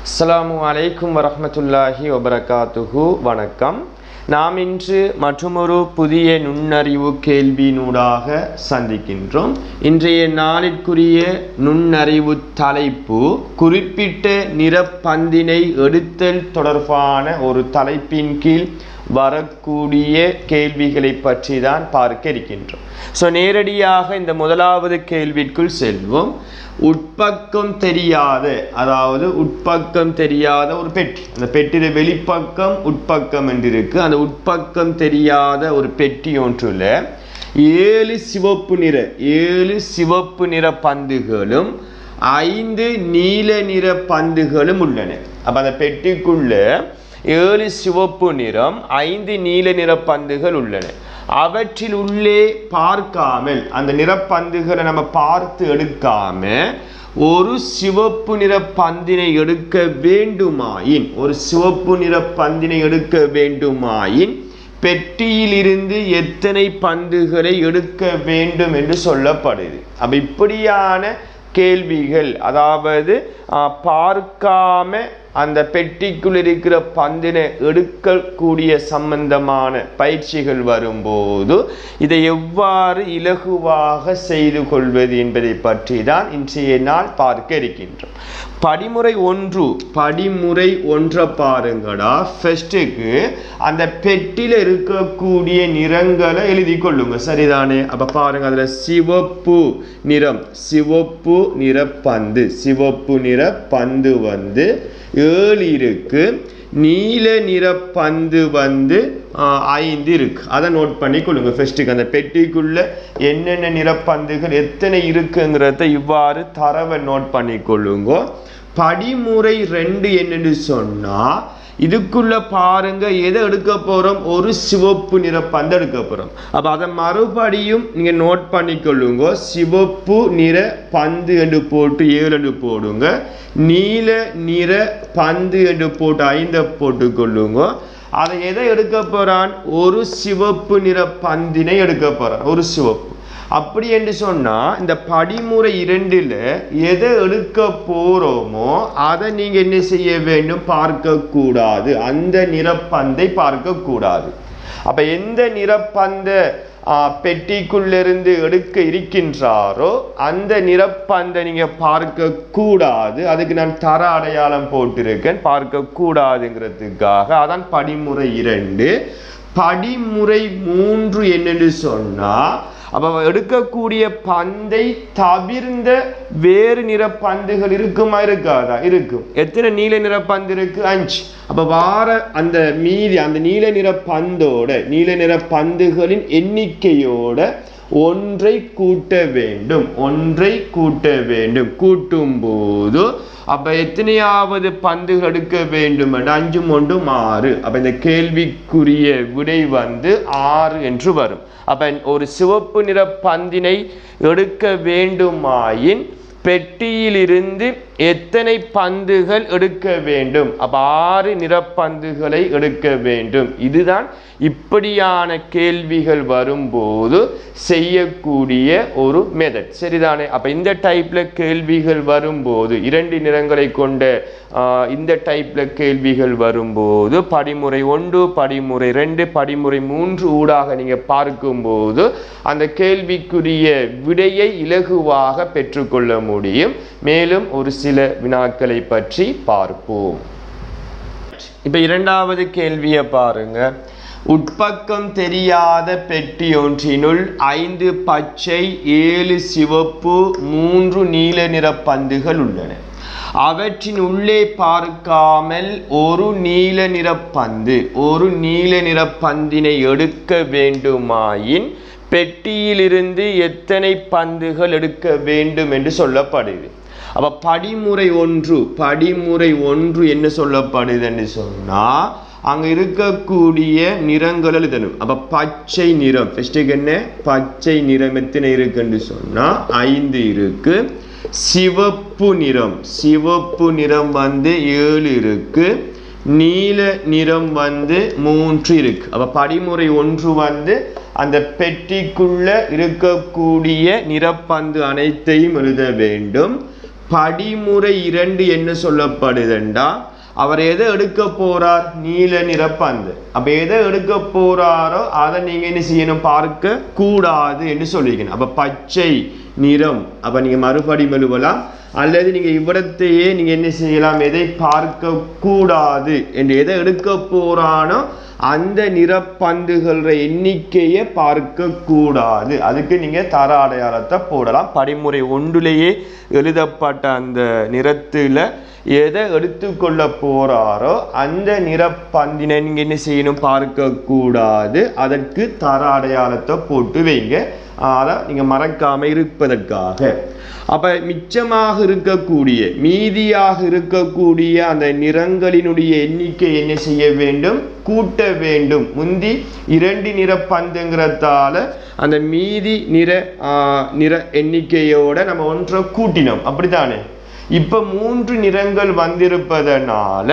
அஸ்லாம் அலைக்கும் வரமத்துல்லாஹி வபரகாத்துஹு. வணக்கம். நாம் இன்று மற்றொரு புதிய நுண்ணறிவு கேள்வியினூடாக சந்திக்கின்றோம். இன்றைய நாளிற்குரிய நுண்ணறிவு தலைப்பு குறிப்பிட்ட நிறப்பந்தினை எடுத்தல் தொடர்பான ஒரு தலைப்பின் கீழ் வரக்கூடிய கேள்விகளை பற்றி தான் பார்க்க இருக்கின்றோம். ஸோ நேரடியாக இந்த முதலாவது கேள்விக்குள் செல்வோம். உட்பக்கம் தெரியாத அதாவது உட்பக்கம் தெரியாத ஒரு பெட்டி. அந்த பெட்டியில் வெளிப்பக்கம் உட்பக்கம் என்று இருக்கு அந்த உட்பக்கம் தெரியாத ஒரு பெட்டி ஒன்றுல ஏழு சிவப்பு நிற ஏழு சிவப்பு நிற பந்துகளும் ஐந்து நீல நிற பந்துகளும் உள்ளன. அப்போ அந்த பெட்டிக்குள்ள ஏழு சிவப்பு நிறம் ஐந்து நீல நிற பந்துகள் உள்ளன. அவற்றில் உள்ளே பார்க்காமல் அந்த நிறப்பந்துகளை நம்ம பார்த்து எடுக்காம ஒரு சிவப்பு நிற பந்தினை எடுக்க வேண்டுமாயின் ஒரு சிவப்பு நிற பந்தினை எடுக்க வேண்டுமாயின் பெட்டியிலிருந்து எத்தனை பந்துகளை எடுக்க வேண்டும் என்று சொல்லப்படுது. அப்ப இப்படியான கேள்விகள் அதாவது பார்க்காம அந்த பெட்டிக்குள் இருக்கிற பந்தினை எடுக்கக்கூடிய சம்பந்தமான பயிற்சிகள் வரும்போது இதை எவ்வாறு இலகுவாக செய்து கொள்வது என்பதை பற்றி தான் இன்றைய நாள் பார்க்க இருக்கின்றோம். படிமுறை ஒன்று படிமுறை ஒன்றை பாருங்கடா. ஃபர்ஸ்ட்டுக்கு அந்த பெட்டியில் இருக்கக்கூடிய நிறங்களை எழுதி கொள்ளுங்க. சரிதானே? அப்போ பாருங்க அதில் சிவப்பு நிறம் சிவப்பு நிற பந்து சிவப்பு நிற பந்து வந்து ஏழு இருக்கு நீல நிற பந்து வந்து ஆஹ், ஐந்து இருக்கு. அதை நோட் பண்ணி கொள்ளுங்க ஃபர்ஸ்ட்டுக்கு அந்த பெட்டிக்குள்ள என்னென்ன நிறப்பந்துகள் எத்தனை இருக்குங்கிறத இவ்வாறு தரவை நோட் பண்ணி கொள்ளுங்கோ. படிமுறை ரெண்டு என்னன்னு சொன்னால் இதுக்குள்ள பாருங்க எதை எடுக்க போகிறோம் ஒரு சிவப்பு நிற பந்து எடுக்க போகிறோம் அப்போ அதை மறுபடியும் நீங்கள் நோட் பண்ணிக்கொள்ளுங்க. சிவப்பு நிற பந்து என்று போட்டு ஏழு என்று போடுங்க. நீல நிற பந்து என்று போட்டு ஐந்தை போட்டுக்கொள்ளுங்க. அதை எதை எடுக்க போகிறான் ஒரு சிவப்பு நிற பந்தினை எடுக்க போகிறான் ஒரு சிவப்பு. அப்படி என்று சொன்னால் இந்த படிமுறை இரண்டில் எதை எடுக்க போகிறோமோ அதை நீங்கள் என்ன செய்ய வேண்டும்? பார்க்கக்கூடாது. அந்த நிறப்பந்தை பார்க்கக்கூடாது. அப்போ எந்த நிறப்பந்த பெட்டிக்குள்ளிருந்து எடுக்க இருக்கின்றாரோ அந்த நிறப்பந்தை நீங்கள் பார்க்கக்கூடாது. அதுக்கு நான் தர அடையாளம் போட்டிருக்கேன். பார்க்கக்கூடாதுங்கிறதுக்காக. அதான் படிமுறை இரண்டு. படிமுறை மூன்று என்னென்னு சொன்னா அப்போ எடுக்கக்கூடிய பந்தை தவிர்ந்த வேறு நிற பந்துகள் இருக்குமா இருக்காதா? இருக்கும். எத்தனை நீல நிற பந்து இருக்கு? அஞ்சு. அப்போ வார அந்த மீதி அந்த நீல நிற பந்தோட நீல நிற பந்துகளின் எண்ணிக்கையோட ஒன்றை கூட்ட வேண்டும் ஒன்றை கூட்ட வேண்டும். கூட்டும் போது அப்ப எத்தனையாவது பந்துகள் எடுக்க வேண்டும் அஞ்சும் அஞ்சு ஒன்றும் ஆறு. அப்ப இந்த கேள்விக்குரிய விடை வந்து ஆறு என்று வரும். அப்ப ஒரு சிவப்பு நிற பந்தினை எடுக்க வேண்டுமாயின் பெட்டியிலிருந்து எத்தனை பந்துகள் எடுக்க வேண்டும்? அப்போ ஆறு நிறப்பந்துகளை எடுக்க வேண்டும். இதுதான் இப்படியான கேள்விகள் வரும்போது செய்யக்கூடிய ஒரு மெதட் சரிதானே? அப்போ இந்த டைப்ல கேள்விகள் வரும்போது இரண்டு நிறங்களை கொண்ட இந்த டைப்ல கேள்விகள் வரும்போது படிமுறை ஒன்று படிமுறை ரெண்டு படிமுறை மூன்று ஊடாக நீங்கள் பார்க்கும்போது அந்த கேள்விக்குரிய விடையை இலகுவாக பெற்றுக்கொள்ள முடியும். மேலும் ஒரு சில வினாக்களை பற்றி பார்ப்போம். இப்ப இரண்டாவது கேள்வியை பாருங்க. உட்பக்கம் தெரியாத பெட்டி ஒன்றினுள் ஐந்து பச்சை ஏழு சிவப்பு மூன்று நீல நிற பந்துகள் உள்ளன. அவற்றின் உள்ளே பார்க்காமல் ஒரு நீல நிற பந்து ஒரு நீல நிற பந்தினை எடுக்க வேண்டுமாயின் பெட்டியிலிருந்து எத்தனை பந்துகள் எடுக்க வேண்டும் என்று சொல்லப்படுது. அப்போ படிமுறை ஒன்று படிமுறை ஒன்று என்ன சொல்லப்படுதுன்னு சொன்னால் அங்கே இருக்கக்கூடிய நிறங்கள் எழுதணும் அப்போ பச்சை நிறம். ஃபர்ஸ்ட்டுக்கு என்ன? பச்சை நிறம் எத்தனை இருக்குன்னு சொன்னால் ஐந்து இருக்கு. சிவப்பு நிறம். சிவப்பு நிறம் வந்து ஏழு இருக்கு. நீல நிறம் வந்து மூன்று இருக்கு. அப்போ படிமுறை ஒன்று வந்து அந்த பெட்டிக்குள்ள இருக்கக்கூடிய நிறப்பந்து அனைத்தையும் எழுத வேண்டும். படிமுறை இரண்டு என்ன சொல்லப்படுதுண்டா. அவர் எதை எடுக்க போறார்? நீல நிற பந்து. அப்ப எதை எடுக்க போறாரோ அதை நீங்க என்ன செய்யணும்? பார்க்க கூடாது என்று சொல்லிக்கணும். அப்ப பச்சை நிறம். அப்ப நீங்க மறுபடி மெழுவலாம். அல்லது நீங்கள் இவ்விடத்தையே நீங்கள் என்ன செய்யலாம்? எதை பார்க்க கூடாது என்று எதை எடுக்க போகிறானோ அந்த நிறப்பந்துகள எண்ணிக்கையை பார்க்க கூடாது அதுக்கு நீங்கள் தர அடையாளத்தை போடலாம். படிமுறை ஒன்றிலேயே எழுதப்பட்ட அந்த நிறத்தில் எதை எடுத்துக்கொள்ள போகிறாரோ அந்த நிறப்பந்தினை நீங்கள் என்ன செய்யணும்? பார்க்கக்கூடாது. அதற்கு தர அடையாளத்தை போட்டு வைங்க. அதை நீங்கள் மறக்காமல் இருப்பதற்காக. அப்போ மிச்சமாக இருக்கக்கூடிய மீதியாக இருக்கக்கூடிய அந்த நிறங்களினுடைய எண்ணிக்கை என்ன செய்ய வேண்டும்? கூட்ட வேண்டும். முந்தி இரண்டு நிற பந்துங்கிறதால அந்த மீதி நிற ஆஹ், நிற எண்ணிக்கையோட நம்ம ஒன்றை கூட்டினோம். அப்படித்தானே? இப்ப மூன்று நிறங்கள் வந்திருப்பதனால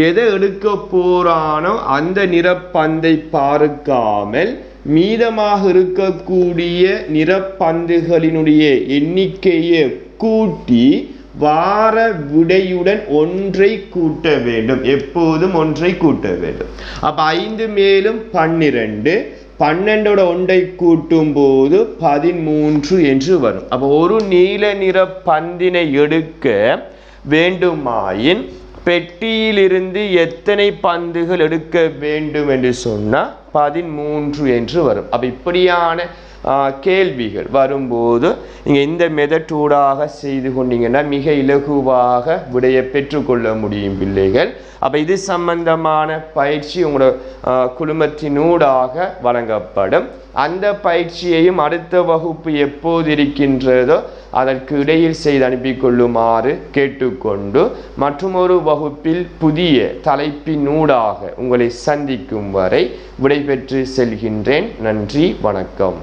எதை எடுக்க போறானோ அந்த நிறப்பந்தை பார்க்காமல் மீதமாக இருக்கக்கூடிய நிறப்பந்துகளினுடைய எண்ணிக்கையை கூட்டி வார விடையுடன் ஒன்றை கூட்ட வேண்டும். எப்போதும் ஒன்றை கூட்ட வேண்டும். அப்ப ஐந்து மேலும் பன்னிரண்டு பன்னெண்டோட ஒன்றை கூட்டும் போது பதிமூன்று என்று வரும். அப்போ ஒரு நீல நிற பந்தினை எடுக்க வேண்டுமாயின் பெட்டியிலிருந்து எத்தனை பந்துகள் எடுக்க வேண்டும் என்று சொன்னால் பதிமூன்று என்று வரும். அப்போ இப்படியான கேள்விகள் வரும்போது நீங்கள் இந்த மெதட்டூடாக செய்து கொண்டீங்கன்னா மிக இலகுவாக விடைய பெற்றுக்கொள்ள முடியும் பிள்ளைகள். அப்போ இது சம்பந்தமான பயிற்சி உங்களோட குழுமத்தினூடாக வழங்கப்படும். அந்த பயிற்சியையும் அடுத்த வகுப்பு எப்போது இருக்கின்றதோ அதற்கு இடையில் செய்து அனுப்பிக்கொள்ளுமாறு கேட்டுக்கொண்டு மற்றுமொரு வகுப்பில் புதிய தலைப்பினூடாக உங்களை சந்திக்கும் வரை விடைபெற்று செல்கின்றேன். நன்றி வணக்கம்.